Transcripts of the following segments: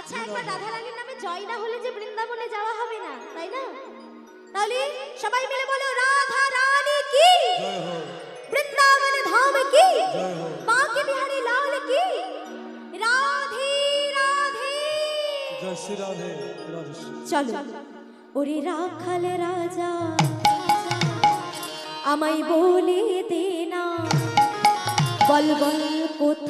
আচ্ছা একবার রাধা রানীর নামে জয় না হলে যে বৃন্দাবনে যাওয়া হবে না তাই না? তাহলে সবাই মিলে বলো রাধা রানী কি? বৃন্দাবন ধাম কি? বাঁকে বিহারী লাল কি? রাধে রাধে। জয় শ্রী রাধে রাধে। চলো। ওরে রাখাল রাজা আমায় বলে দে না। বল বল কোথায়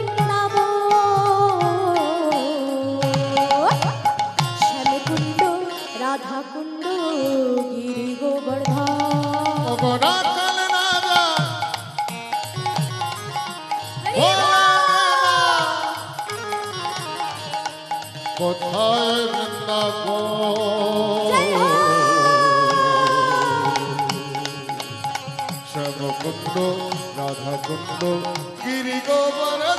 কোথায় বৃন্দাবন শ্যামকুণ্ড রাধাকুণ্ড গিরি গোবর্ধা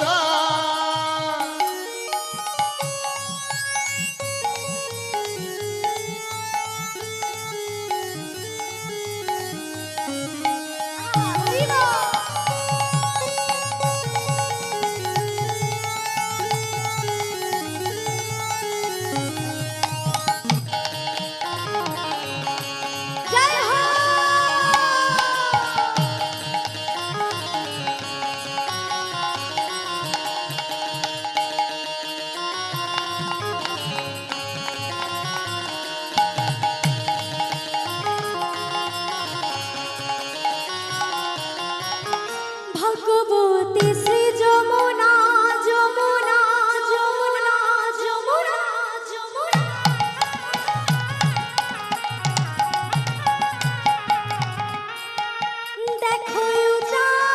ভগবতী শ্রী যমুনা যমুনা যমুনা যমুনা যমুনা। দেখো উজান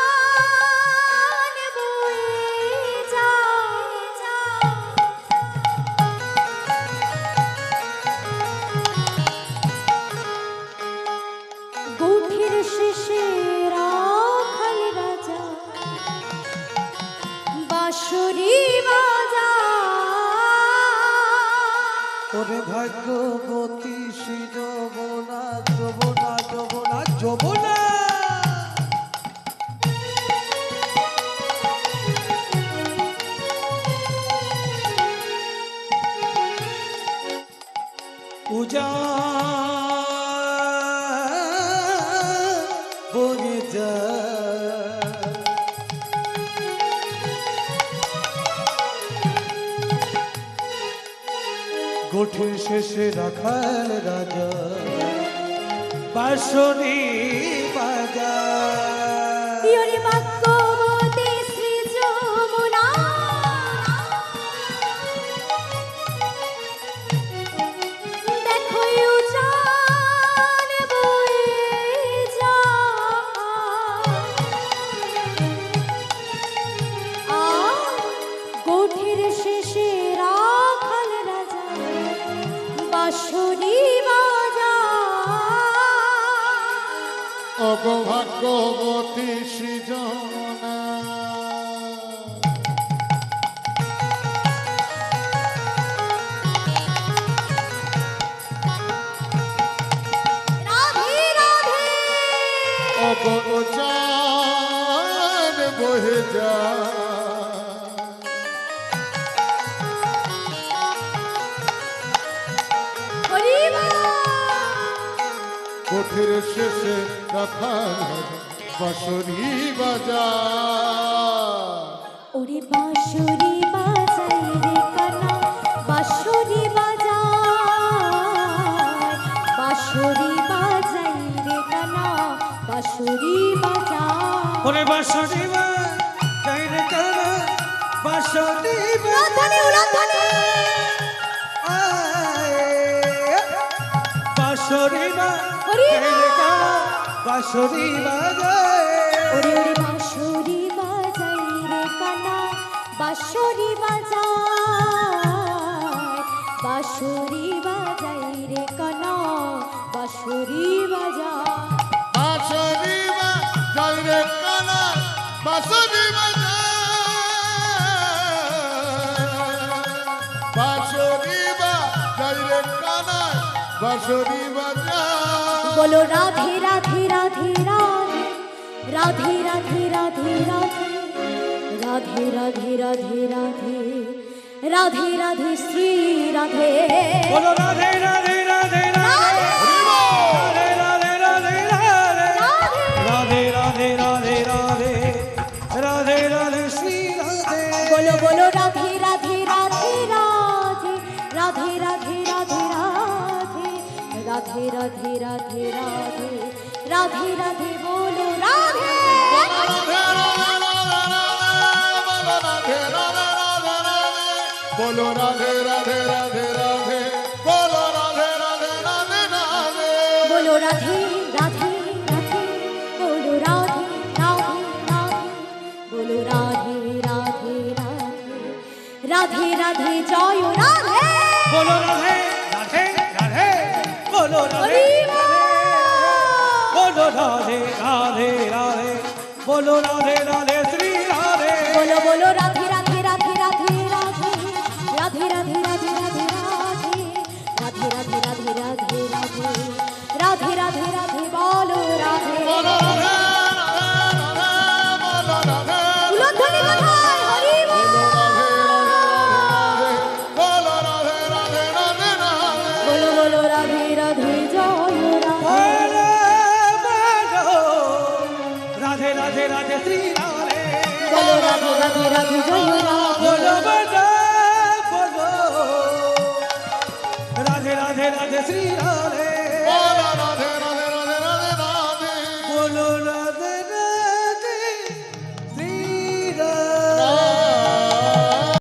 ওরে ভাগ্যবতী শ্রী যমুনা যমুনা যমুনা যমুনা। পূজা গোঠের শেষে রাখাল রাজা বাসনি বাজা কোঠের শেষে রাখা বাঁশরি বাজা। ওরে বাঁশরি বাজাই রে কানা বাঁশরি বাজা বাঁশরি বাজাই রে কানা বাঁশরি বাজা ওরে বাসনি বাজাই বাঁশরি বাজায় ওরে ওরে বাঁশরি বাজাই রে কানা বাঁশরি বাজায়। বাঁশরি বাজাই রে কানা বাঁশরি বাজায়। বাঁশরি বাজাই রে কানা বাঁশরি বাজায়। বাঁশরি বাজাই রে কানা বাঁশরি বলো রাধে রাধে রাধে রাধে রাধে রাধে রাধে রাধে রাধে রাধে রাধে রাধে রাধে রাধে শ্রী রাধে বলো রাধে রাধে রাধে রাধে রাধে রাধে রাধে বলো রাধে বলো রাধে রাধে রাধে রাধে বলো রাধে রাধে রাধে রাধে বলো রাধে রাধে রাধে বলো রাধে রাধে রাধে বলো রাধে রাধে রাধে রাধে রাধে জয় রাধে বলো রাধে রাধে রাধে বলো রাধে রাধে রাধে রাধে বলো রাধে রাধে শ্রী রাধে বলো বলো রাধে রাধে রাধে রাধে রাধে রাধে রাধে রাধে রাধে রাধে রাধে রাধে রাধে রাধে রাধে রাধে রাধে বলো রাধে বলো রাধে রাধে রাধে বলো রাধে রাধে শ্রী রাধে রাধে রাধে রাধে জয় রাধে